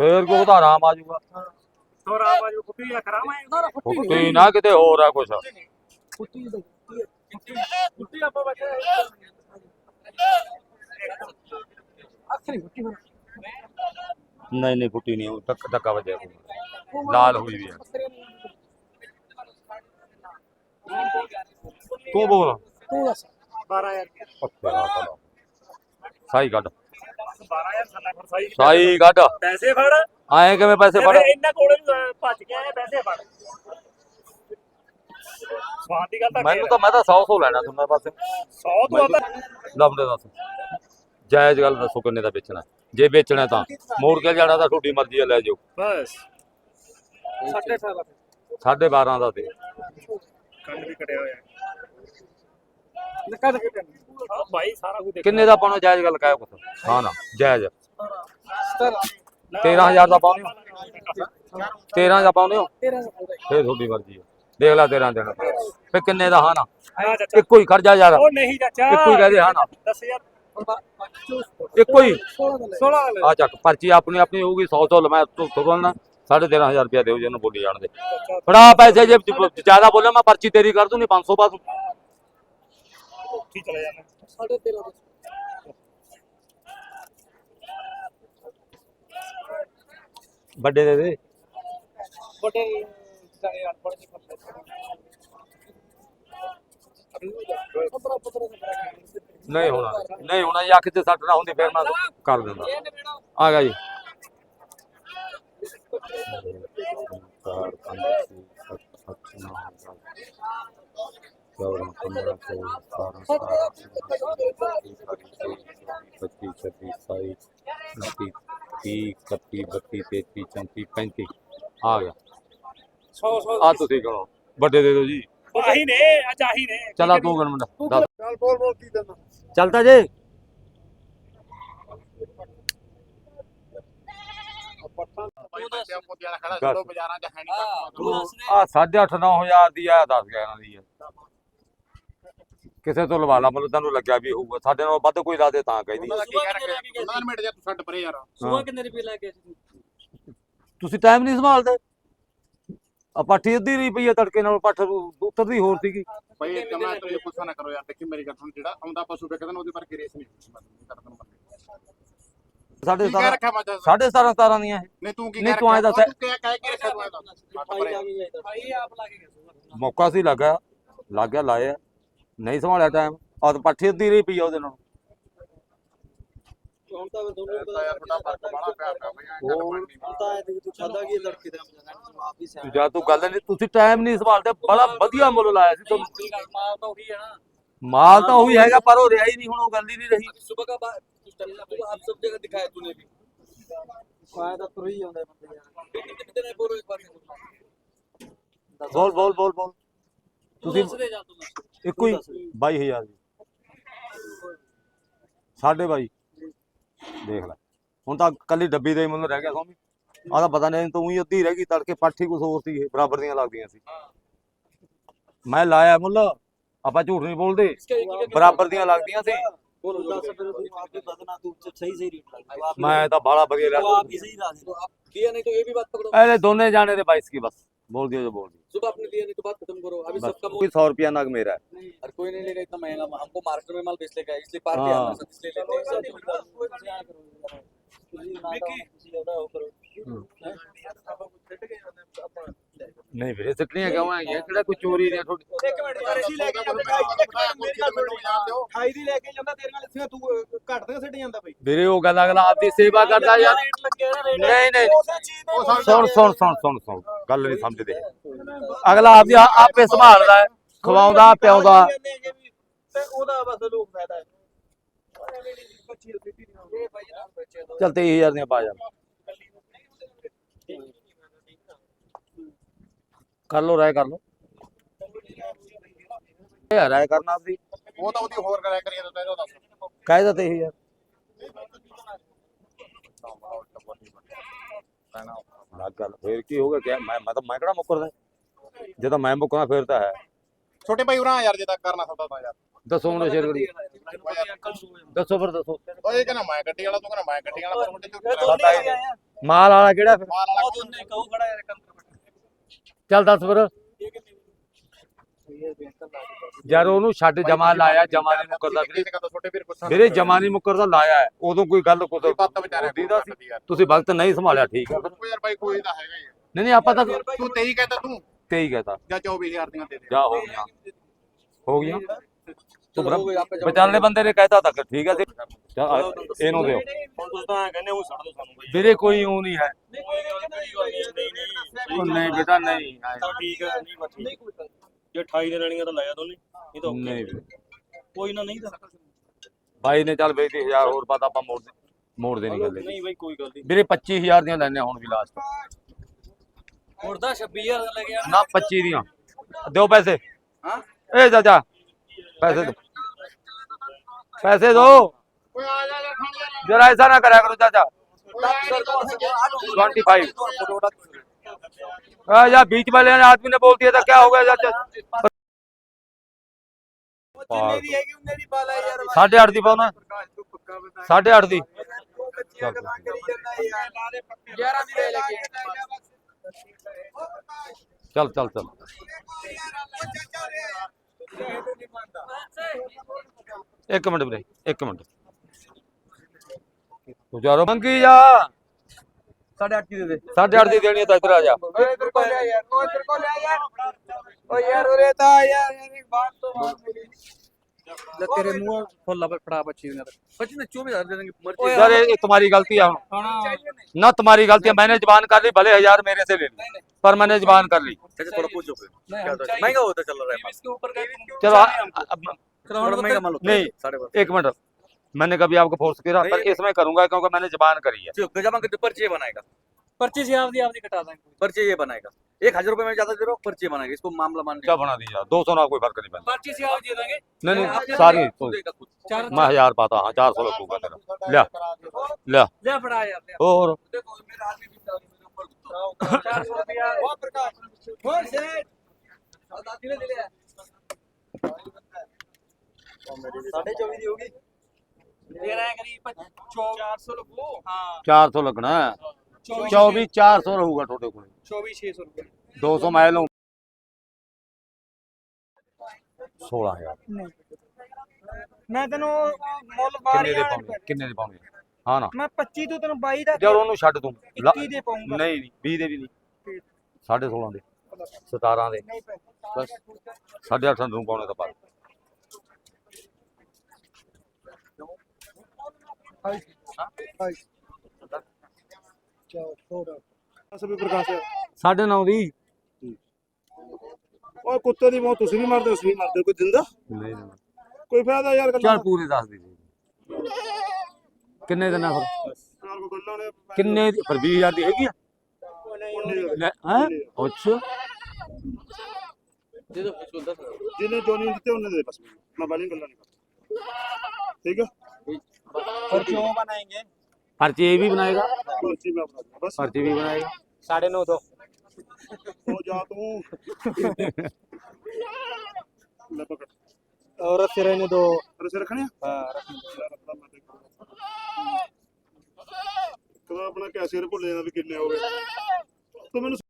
ਫੇਰ ਕੋ ਉਧਾਰਾ ਆ ਜਾਊਗਾ। ਸੋਰਾ ਬਾਜੂ ਆ ਨਾ ਕਿਤੇ ਹੋਰ ਆ ਕੁਛ। ਨਹੀਂ ਨਹੀਂ ਫੁੱਟੀ ਨਹੀਂ ਉਹ ਧੱਕ ਧੱਕਾ ਵਜਿਆ ਲਾਲ ਹੋਈ ਵੀ ਆ। ਤੂੰ ਬੋਲ। ਤੂੰ ਦੱਸ 12 ਯਾਰ ਸਹੀ ਗੱਡ 12 ਸਾਈ ਸਾਈ ਪੈਸੇ ਫੜ। ਆਏ ਕਿਵੇਂ ਪੈਸੇ ਫੜ? ਇੰਨਾ ਕੋਲੇ ਭੱਜ ਗਿਆ ਪੈਸੇ ਫੜ। ਸਵਾਦ ਗੱਲ ਤਾਂ ਮੈਨੂੰ ਤਾਂ ਮੈਂ ਤਾਂ 100 100 ਲੈਣਾ ਤੁਹਾਡੇ ਪਾਸੇ 100 ਤੋਂ ਆਦਾ ਲੰਬੜੇ ਦੱਸ। ਜਾਇਜ਼ ਗੱਲ ਦੱਸੋ ਕਿੰਨੇ ਦਾ ਵੇਚਣਾ। ਜੇ ਵੇਚਣਾ ਤਾਂ। ਮੋੜ ਕੇ ਜਾਣਾ ਤਾਂ ਤੁਹਾਡੀ ਮਰਜ਼ੀ ਲੈ ਜਾਓ। ਬਸ। 12.5 12.5 ਦਾ। ਦੇ ਕੰਨ ਵੀ ਕਟਿਆ ਹੋਇਆ। ਨਿਕਾ ਦੇ ਹਾਂ ਭਾਈ ਸਾਰਾ ਕੁਝ ਦੇਖ ਕਿੰਨੇ ਦਾ ਪਾਉਣਾ ਜਾਇਜ਼ ਗੱਲ ਕਾਇਓ ਕੁਛ? ਹਾਂ ਨਾ ਜਾਇਜ਼। 13000 ਦਾ ਪਾਉਣੇ। ਹੋ 13 ਦਾ ਪਾਉਣੇ ਹੋ? 13 ਫੇਰ ਤੁਹਾਡੀ ਮਰਜ਼ੀ ਆ ਦੇਖ ਲੈ 13 ਦੇਣਾ। ਫੇ ਕਿੰਨੇ ਦਾ ਹਾਂ ਨਾ? ਇੱਕੋ ਹੀ ਖਰਚਾ ਯਾਰ ਉਹ ਨਹੀਂ ਚਾਚਾ। ਇੱਕੋ ਹੀ ਕਹਦੇ ਹਾਂ ਨਾ? 10000 ਇੱਕੋ ਹੀ? 16 ਆ ਚੱਕ ਪਰਚੀ ਆਪਣੀ ਆਪਣੀ ਹੋਊਗੀ 100 100 ਮੈਂ ਤੁਰਨ 13500 ਰੁਪਇਆ ਦਿਓ ਜਿਹਨੂੰ ਬੋਲੀ ਜਾਣ ਦੇ। ਫੜਾ ਪੈਸੇ ਜੇ ਜ਼ਿਆਦਾ ਬੋਲੇ ਮੈਂ ਪਰਚੀ ਤੇਰੀ ਕਰ ਦੂੰ ਨਹੀਂ 500 ਬਾਅਦ ਠੀਕ ਚਲੇ ਜਾਣਾ 13.5 ਵੱਡੇ ਦੇ ਦੇ। ਬਟੇ ਜਾਨੇ ਅਨਪੜ੍ਹ ਨਹੀਂ ਕਰਦੇ 15 15 ਨਹੀਂ ਹੋਣਾ। ਨਹੀਂ ਹੋਣਾ ਜੇ ਅੱਖ 'ਚ ਸੱਟ ਨਾ ਹੁੰਦੀ ਫਿਰ ਮੈਂ ਕਰ ਦਿੰਦਾ। ਆ ਗਿਆ ਜੀ। ਪੰਜ ਛੇ ਸੱਤ ਅੱਠ ਨੌ ਦਸ। ਪੰਦਰਾਂ ਸੋਲਾਂ ਸਤਾਰਾਂ ਅਠਾਰਾਂ ਪੱਚੀ ਛੱਬੀ ਸਤਾਈ ਉਨੱਤੀ ਤੀਹ ਇਕੱਤੀ ਬੱਤੀ ਤੇਤੀ ਚੌਂਤੀ ਪੈਂਤੀ ਆ ਗਿਆ 100 100 ਆ ਤੁਸੀਂ ਕਹੋ ਵੱਡੇ ਦੇ ਦਿਓ ਜੀ ਆਹੀ ਨੇ ਅੱਜ ਆਹੀ ਨੇ ਚਲਾ ਤੂੰ ਗਣ ਮੁੰਡਾ ਦੱਸ ਚੱਲ ਬੋਲ ਬੋਲ ਕੀ ਦੇਣਾ ਚੱਲਦਾ ਜੇ ਆ 8.5 9000 ਦੀ ਆ 10 11 ਦੀ ਆ ਕਿਸੇ ਤੋਂ ਲਵਾ ਲਾ ਮਤਲਬ ਤੈਨੂੰ ਲੱਗਿਆ ਵੀ ਹੋਊਗਾ ਸਾਡੇ ਨਾਲ ਵੱਧ ਕੋਈ ਲਾ ਦੇ ਤਾਂ ਕਹਿੰਦੀ ਮਿੰਟ ਜੇ ਤੂੰ ਛੱਡ ਪਰੇ ਯਾਰ। ਸੁਬਾ ਕਿੰਨੇ ਰੁਪਏ ਲੈ ਕੇ ਤੁਸੀਂ ਟਾਈਮ ਨਹੀਂ ਸੰਭਾਲਦੇ। ਆ ਪਾਠੀ ਅੱਧੀ ਰਹੀ ਪਈ ਆ ਤੜਕੇ ਨਾਲ ਪੱਠ ਉਤਰਦੀ ਹੋਰ ਸੀਗੀ। ਭਾਈ ਇੱਕ ਮੈਂ ਤੇਰੇ ਗੁੱਸਾ ਨਾ ਕਰੋ ਯਾਰ ਦੇਖੀ ਮੇਰੀ ਗੱਲ ਸੁਣ ਜਿਹੜਾ ਆਉਂਦਾ ਪਸ਼ੂ ਵੇਖਦਾ ਨਾ ਉਹਦੇ ਪਰ ਰੇਸ ਨਹੀਂ ਤੁਹਾਨੂੰ ਕਹਿ 17 ਰੱਖਿਆ ਮੈਂ ਦੱਸ ਸਾਢੇ 17 17 ਦੀਆਂ। ਇਹ ਨਹੀਂ ਤੂੰ ਕੀ ਨਹੀਂ, ਤੂੰ ਐਂ ਰੱਖਿਆ? ਦੱਸ। ਤੂੰ ਕਿਹਾ ਕਹਿ ਕੇ ਰੱਖਿਆ ਤੂੰ ਐਂ ਦੱਸ ਭਾਈ ਆਪ ਲਾ ਕੇ ਮੌਕਾ ਸੀ ਲੱਗਾ ਲੱਗ ਗਿਆ ਲਾਇਆ। ਨਹੀਂ ਸੰਭਾਲਿਆ ਟਾਈਮ ਆਹ ਪੱਠੀ ਅੱਧੀ ਰਹੀ ਪਈ ਆ ਉਹਦੇ ਤੂੰ ਗੱਲ ਨਹੀਂ ਤੁਸੀਂ ਟਾਈਮ ਨਹੀਂ ਸੰਭਾਲਦੇ ਬੜਾ ਵਧੀਆ ਮੁੱਲ ਲਾਇਆ ਸੀ ਤੁਹਾਨੂੰ। ਮਾਲ ਤਾਂ ਉਹੀ ਹੈਗਾ ਪਰ ਉਹ ਰਿਹਾ ਹੀ ਨਹੀਂ ਹੁਣ ਉਹ ਗੱਲ ਹੀ ਨਹੀਂ ਰਹੀ। ਸਵੇਰ ਦਾ ਆਪ ਸਭ ਜਗ੍ਹਾ ਦਿਖਾਇਆ ਤੂਨੇ ਵੀ। ਫਾਇਦਾ ਤੁਰ ਹੀ ਬੰਦੇ ਯਾਰ। ਕਿੰਨੇ ਬੋਲੋ ਇੱਕ ਵਾਰ। ਬੋਲ ਬੋਲ ਬੋਲ ਬੋਲ। ਤੁਸੀਂ ਇੱਕੋ ਹੀ 22000 ਦੀ। ਸਾਡੇ ਬਾਈ। ਦੇਖ ਲੈ। ਹੁਣ ਤਾਂ ਕੱਲੀ ਡੱਬੀ ਦਾ ਹੀ ਰਹਿ ਗਿਆ ਸੋਮੀ। ਆ ਪਤਾ ਨਹੀਂ ਤੂੰ ਹੀ ਅੱਧੀ ਰਹਿ ਗਈ ਤੜਕੇ ਪਾਠੀ ਕੁਝ ਹੋਰ ਸੀ ਬਰਾਬਰ ਦੀਆਂ ਲੱਗਦੀਆਂ ਸੀ। ਮੈਂ ਲਾਇਆ ਮੁੱਲ ਆਪਾਂ ਝੂਠ ਨਹੀਂ ਬੋਲਦੇ। ਬਰਾਬਰ ਦੀਆਂ ਲੱਗਦੀਆਂ ਸੀ। ਮੈਂ ਤਾਂ ਬਾਲਾ ਵਧੀਆ ਲੱਗਦਾ ਆਪ ਕੀ ਨਹੀਂ ਤਾਂ ਇਹ ਵੀ ਬਾਤ ਪਕੜੋ। ਇਹ ਦੋਨੇ ਜਾਣੇ ਦੇ 22 ਕੀ ਬਸ। बोल दियो जो बोल दियो सुबह आपने लिया नहीं तो बात खत्म करो अभी सबका कोई सौ रुपया नग मेरा है और कोई नहीं लेगा इतना महंगा हमको मार्केट में माल बेच लेगा इसलिए पार्टी हाँ। इसलिए लेते हैं ਨਹੀਂ ਵੀਰੇ ਸੱਟਣੀਆਂ ਗਾਵਾਂ ਹੈਗੀਆਂ ਕਿਹੜਾ ਕੋਈ ਚੋਰੀ ਨਹੀਂ ਤੁਹਾਡੀ ਇੱਕ ਮਿੰਟ ਯਾਰ ਅਸੀਂ ਲੈ ਕੇ ਜਾਂਦੇ 28 ਦੀ ਲੈ ਕੇ ਜਾਂਦਾ ਤੇਰੇ ਨਾਲ ਇੱਥੇ ਤੂੰ ਘੱਟ ਦੇ ਸਿੱਟ ਜਾਂਦਾ ਬਈ ਵੀਰੇ ਉਹ ਗੱਲ ਅਗਲਾ ਆਪਦੀ ਸੇਵਾ ਕਰਦਾ ਯਾਰ। ਨਹੀਂ ਨਹੀਂ। ਸੁਣ ਸੁਣ ਸੁਣ ਸੁਣ ਸੁਣ। ਗੱਲ ਨਹੀਂ ਸਮਝਦੇ। ਅਗਲਾ ਆਪਦੀ ਆਪੇ ਸੰਭਾਲਦਾ ਖਵਾਉਂਦਾ ਪਿਆਉਂਦਾ। ਤੇ ਉਹਦਾ ਬਸ ਲੋਕ ਫਾਇਦਾ ਹੈ। ਚੱਲ 23000 ਦੀਆਂ ਪਾ ਜਾ ਕਰ ਲੋ ਰਾਏ ਕਰ ਲੋ ਇਹ ਰਾਏ ਕਰਨਾ ਆਪਦੀ ਉਹ ਤਾਂ ਉਹਦੀ ਹੋਰ ਕਰਿਆ ਕਰੀ ਜਾਂਦਾ ਇਹਦਾ ਦੱਸ ਕਾਇਦਾ 23000 ਕਹਿਣਾ ਲੱਗ ਗੱਲ ਫੇਰ ਕੀ ਹੋਗਾ ਕਿ ਮੈਂ ਮੈਂ ਤਾਂ ਮੈਂ ਕਿਹੜਾ ਮੁੱਕਰਦਾ? ਜੇ ਤਾਂ ਮੈਂ ਮੁੱਕਰਾਂ ਫੇਰ ਤਾਂ ਹੈ। ਛੋਟੇ ਭਾਈ ਉਰਾਂ ਯਾਰ ਜੇ ਤੱਕ ਕਰਨਾ ਸੌਦਾ ਤਾਂ ਯਾਰ। ਦੱਸੋ ਹੁਣ ਸ਼ੇਰਗੜੀ ਦੱਸੋ ਫਿਰ ਦੱਸੋ। ਓਏ ਕਹਿੰਦਾ ਮੈਂ ਗੱਡੀ ਵਾਲਾ ਤੂੰ ਕਹਿੰਦਾ ਮੈਂ ਗੱਡੀ ਵਾਲਾ ਪਤਾ ਹੀ ਨਹੀਂ ਮਾਲ ਵਾਲਾ ਕਿਹੜਾ ਫਿਰ? ਮਾਲ ਵਾਲਾ। ਉਹ ਦੋਨੇ ਕਹੂ ਖੜਾ ਯਾਰ ਕੰਮ ਚੱਲ ਦੱਸ ਫਿਰ। ਯਾਰ ਉਹਨੂੰ ਛੱਡ ਜਮਾ ਲਾਇਆ ਜਮਾ ਨਹੀਂ ਮੁੱਕਰਦਾ ਵੀਰੇ। ਵੀਰੇ ਜਮਾ ਨਹੀਂ ਮੁੱਕਰਦਾ ਲਾਇਆ ਹੈ। ਉਦੋਂ ਕੋਈ ਗੱਲ ਵਿਚਾਰੇ ਦੀਦਾ ਸੀ। ਤੁਸੀਂ ਵਕਤ ਨਹੀਂ ਸੰਭਾਲਿਆ ਠੀਕ ਹੈ। ਯਾਰ ਬਾਈ ਕੋਈ ਤਾਂ ਹੈਗਾ ਹੀ। ਨਹੀਂ ਨਹੀਂ ਆਪਾਂ ਤਾਂ ਤੂੰ 23 ਕਹਿੰਦਾ ਤੂੰ। ਤੇ ਹੀ ਕਹਤਾ। ਜਾਂ 24000 ਦੀਆਂ ਦੇ ਦੇ। ਜਾ ਹੋ ਗਿਆ ਹੋ ਗਿਆ ਤੂੰ ਵਿਚਾਲੇ ਬੰਦੇ ਨੇ ਕਹਿਤਾ ਤਾਂ ਠੀਕ ਹੈ ਇਹਨੂੰ ਦਿਓ। ਹੁਣ ਤੁਸੀਂ ਤਾਂ ਐਂ ਕਹਿੰਦੇ ਉਹ ਛੱਡ ਦੋ ਸਾਨੂੰ ਬਈ। ਵੀਰੇ ਕੋਈ ਉਹ ਨਹੀਂ ਹੈ। ਨਹੀਂ ਕੋਈ ਗੱਲ ਨਹੀਂ। ਨਹੀਂ ਨਹੀਂ ਉਹ ਨਹੀਂ। ਬੇਟਾ ਨਹੀਂ। ਤਾਂ ਠੀਕ ਹੈ। ਨਹੀਂ ਬਸ ਨਹੀਂ ਕੋਈ ਜੇ 28 ਦੇ ਲੈਣੀਆਂ ਤਾਂ ਲੈ ਜਾ ਦੋਨੇ। ਨਹੀਂ ਤਾਂ ਨਹੀਂ। okay। ਵੀਰੇ। ਕੋਈ ਨਾ ਨਹੀਂ ਤਾਂ ਬਾਈ ਨੇ ਚੱਲ ਬੇਟੀ 1000 ਹੋਰ ਪਤਾ ਆਪਾਂ ਮੋੜ ਦੇ ਮੋੜ ਦੇ ਨਹੀਂ ਗੱਲ ਨਹੀਂ ਬਈ ਕੋਈ ਗੱਲ ਨਹੀਂ। ਵੀਰੇ 25000 ਦੀਆਂ ਲੈਣੇ ਹੁਣ ਵੀ ਲਾਸਟ ਤਾਂ 26000 ਦਾ ਲੈ ਗਿਆ ਨਾ 25 ਦੀਆਂ। ਦਿਓ ਪੈਸੇ। ਹਾਂ? ਏ ਚਾਚਾ ਪੈਸੇ ਦੋ ਪੈਸੇ ਦੋ ਓਏ ਆ ਜਾ ਯਾਰ ਖਾਣ ਯਾਰ जरा ऐसा ना करा करो चाचा ट्वेंटी 25 हाँ, यार बीच वाले आदमी ने बोल दिया था क्या हो गया चाचा ਜਿੰਨੇ ਦੀ ਹੈਗੀ ਉਹਨੇ ਦੀ ਪਾਲਾ ਯਾਰ ब्रे एक मिनट तू जा मंगी जा साढ़े आठ की दे दे साढ़े आठ दी देनी है तो इधर आ जा ਓਏ ਇਧਰ ਕੋ ਲਿਆ ਯਾਰ ਓਏ ਇਧਰ ਕੋ ਲਿਆ ਯਾਰ ਓ ਯਾਰ ਉਰੇ ਤਾਂ ਆ ਯਾਰ ਯਾਰ ਇੱਕ ਬਾਤ ਤੋਂ ਬਾਤ ਮੇਰੀ ले तेरे मुंह फुल लबर फड़ा बच्ची ने बच्ची ने 24000 दे देंगे मर्जी यार ये तुम्हारी गलती है खाना ना तुम्हारी गलती है मैंने जबान कर ली भले हजार मेरे से ले ली पर मैंने जबान कर ली चाचा थोड़ा पूछो फिर महंगा होता चल रहा है इसके ऊपर का चलो एक मिनट मैंने कभी आपको फोर्स किया पर इसमें करूँगा क्योंकि मैंने जबान करी है। गजाबन पर्चे बनाएगा। पर्ची से आप आप कटा देंगे। पर्ची ये बनाएगा। एक हज़ार रुपए में ज़्यादा दे रहा हूँ पर्ची बनाएगा। इसको मामला मान क्या बना दीजिए दो सौ कोई फ़र्क नहीं पड़ता। से आप दे देंगे। नहीं नहीं सारी तो मैं हज़ार पाता हाँ चार सौ रखूँगा तेरा। लिया लिया लिया और? 24 ਦੀ ਹੋਗੀ ਫੇਰ ਐ ਕਰੀ ਰਹੂਗਾ ਤੁਹਾਡੇ ਕੋਲ। 24 600 ਰੁਪਏ। 200 ਮੈਂ ਲਵਾਂ 16000 ਮੈਂ ਤੈਨੂੰ ਮੁੱਲ 12000 ਕਿੰਨੇ ਦੇ ਪਾਉਂਗੇ ਹਾਂ ਨਾ। ਮੈਂ 25 ਤੋਂ ਤੈਨੂੰ 22 ਦਾ ਜਦ ਉਹਨੂੰ ਛੱਡ ਤੂੰ। 21 ਦੇ ਪਾਉਂਗਾ ਨਹੀਂ ਨਹੀਂ 20 ਦੇ ਵੀ ਨਹੀਂ। 16.5 ਦੇ। 17 ਦੇ। ਬਸ। 8.5 ਨੂੰ ਪਾਉਣੇ ਤਾਂ ਪਾ ਸਭੀ ਪ੍ਰਕਾਸ਼ ਹੈ ਸਾਢੇ 9 ਦੀ ਓਏ ਕੁੱਤੇ ਦੀ ਮੌਤ ਤੁਸੀਂ ਵੀ ਮਰਦੇ ਤੁਸੀਂ ਵੀ ਮਰਦੇ ਕੋਈ ਦਿੰਦਾ ਨਹੀਂ ਨਹੀਂ ਕੋਈ ਫਾਇਦਾ ਯਾਰ ਗੱਲਾਂ ਚੱਲ ਪੂਰੇ ਦੱਸ ਦੇ ਕਿੰਨੇ ਦਿਨਾਂ ਫਿਰ ਯਾਰ ਕੋਈ ਗੱਲਾਂ ਨੇ ਕਿੰਨੇ ਦੀ ਫਿਰ 20000 ਦੀ ਹੈਗੀ ਆ ਲੈ ਹੈ ਅੱਛਾ दे दो इसको 10000 ਜਿਹਨੇ ਜੋ ਨਹੀਂ ਦਿੱਤੇ ਉਹਨੇ ਦੇ ਬਸ ਮੈਂ ਬਾਲੀ ਗੱਲਾਂ ਨਹੀਂ ਕਰਦਾ ਠੀਕ ਹੈ और क्यों बनाएंगे पर्ची ये भी बनाएगा ਪਰਚੀ ਮੈਂ ਬਣਾ ਦੂੰਗਾ ਬਸ पर्ची भी बनाएगा साढ़े नौ दो ਹੋ ਜਾ ਤੂੰ ਲੈ ਪਕੜ और अस्सी रहने दो ਰਸੇ ਰੱਖਣੇ ਆ हाँ ਯਾਰ ਆਪਣਾ ਮੈਂ ਦੇਖੂੰਗਾ ਕਦੋਂ ਆਪਣਾ ਕੈਸ਼ੀਅਰ ਭੁੱਲ ਜਾਂਦਾ ਵੀ ਕਿੰਨੇ ਹੋ ਗਏ ਤੂੰ ਮੈਨੂੰ